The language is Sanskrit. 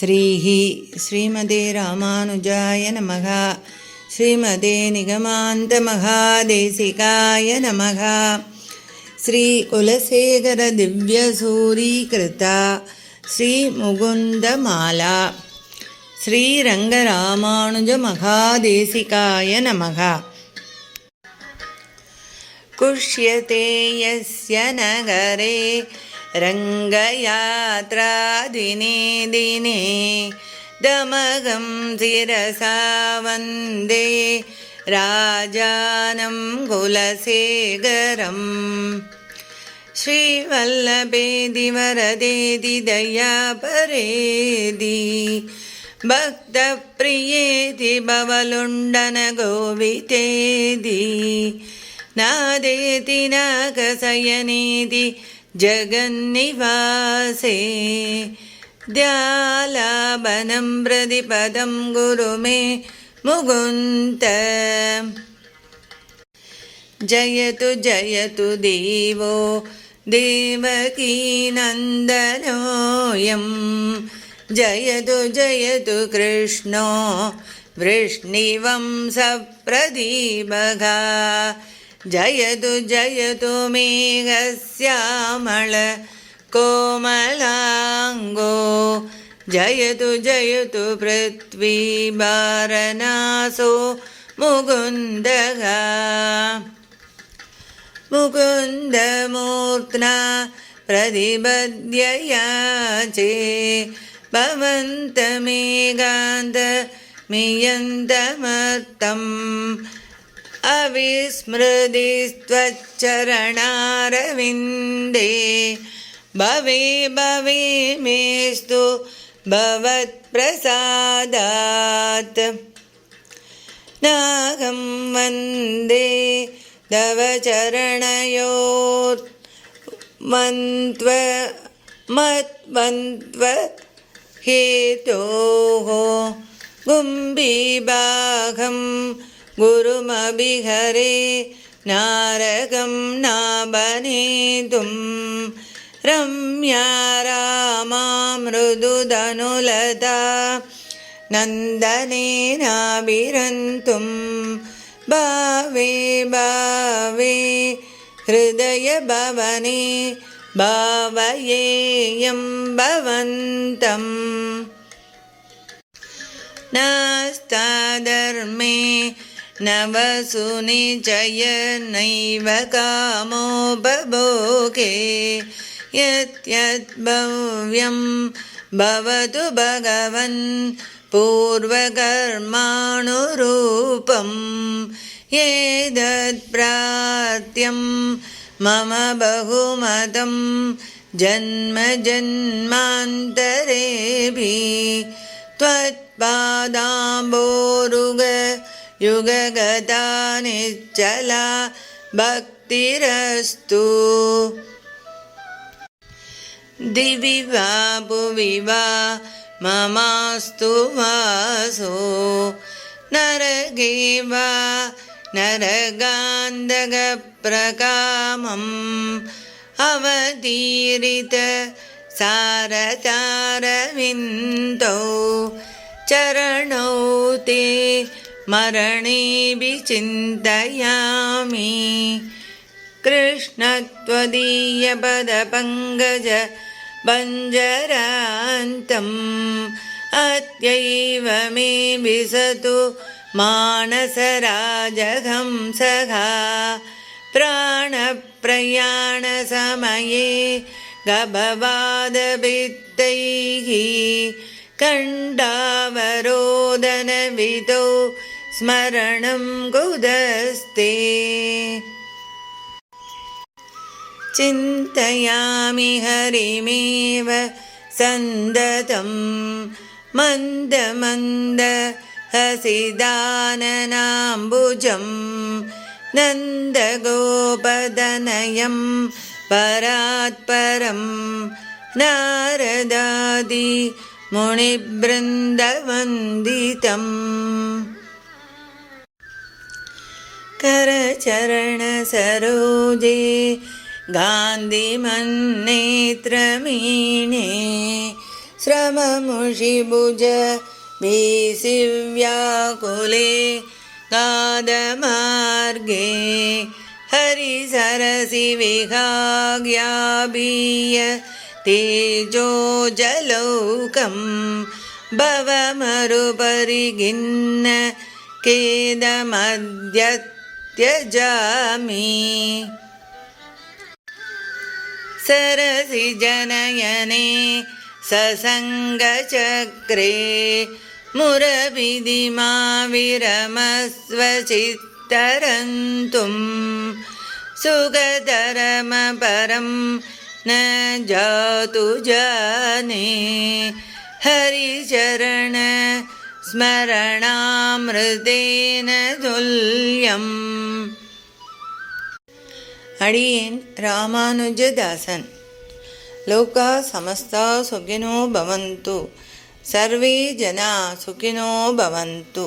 श्रीः श्रीमते रामानुजाय नमः। श्रीमते निगमान्तमहादेशिकाय नमः। श्रीकुलशेखरदिव्यसूरीकृता श्रीमुकुन्दमाला। श्रीरङ्गरामानुजमहादेशिकाय नमः। कुष्यते यस्य नगरे रङ्गयात्रादिने दिने दमगं शिरसा वन्दे राजानं कुलशेखरम् श्रीवल्लभेदि वरदेदि दयापरेदि भक्तप्रियेति भवलुण्डनगोवितेदि नादेति नागशयनेति जगन्निवासे द्यालाबनं प्रतिपदं गुरु मे मुकुन्द। जयतु जयतु देवो देवकीनन्दनोऽयं जयतु जयतु कृष्णो वृष्णिवंसप्रदीपगा जयतु जयतु मेघश्यामळ कोमलाङ्गो जयतु जयतु पृथ्वीबारनासो मुकुन्दः मुकुन्दमूर्त्ना प्रतिपद्ययाचे भवन्तमेकान्तमियन्तमर्तम् अविस्मृतिस्त्वच्चरणारविन्दे भवे भवे मेस्तु भवत्प्रसादात् नागं वन्दे तव चरणयोर्मन्त्व मत्वन्त्व हेतोः गुम्बीबाघं गुरुमभिहरे नारकं नाबनेतुं रम्या रामा मृदुदनुलता नन्दनेनाभिरन्तुं भावे भावे हृदयभवने भावयेयं भवन्तम् नास्ताधर्मे नवसुनिचय नैव कामोपभोगे यत्यद्भव्यं भवतु भगवन् पूर्वकर्माणुरूपं एतत्प्रार्थ्यं मम बहुमतं जन्मजन्मान्तरेभिः त्वत्पादाम्बोरुग युगगता निश्चला भक्तिरस्तु। दिवि वा भुवि वा ममास्तु वासो। नरगे वा नरगान्धकप्रकामम् अवतीरित सारतारविन्दौ चरणौ ते मरणेऽपि चिन्तयामि कृष्णत्वदीयपदपङ्कज बञ्जरान्तम् अद्यैव मे विसतु मानसराजहंसः प्राणप्रयाणसमये गभवादभित्तैः कण्डावरोदनविदौ स्मरणं कुदस्ते चिन्तयामि हरिमेव सन्दतं मन्दमन्द हसिदाननाम्बुजं नन्दगोपदनयं परात्परं नारदादि मुनिबृन्दवन्दितम् करचरणसरोजे गान्धिमन्नेत्रमीणे श्रममुषिभुज भीसिव्याकुले गादमार्गे हरिसरसि विहाग्याबीय तेजो जलौकं भवमरुपरिगिन्न केदमद्य त्यजामि सरसि जनयने ससङ्गचक्रे मुरविधिमा विरमस्वचित्तरन्तुं सुगधरमपरं न जातु जाने हरिचरण स्मरणामृतेन तुल्यम् அடியேன் ராமானுஜதாசன் லோகா சமஸ்தா சுகினோ பவந்து சர்வே ஜனா சுகினோ பவந்து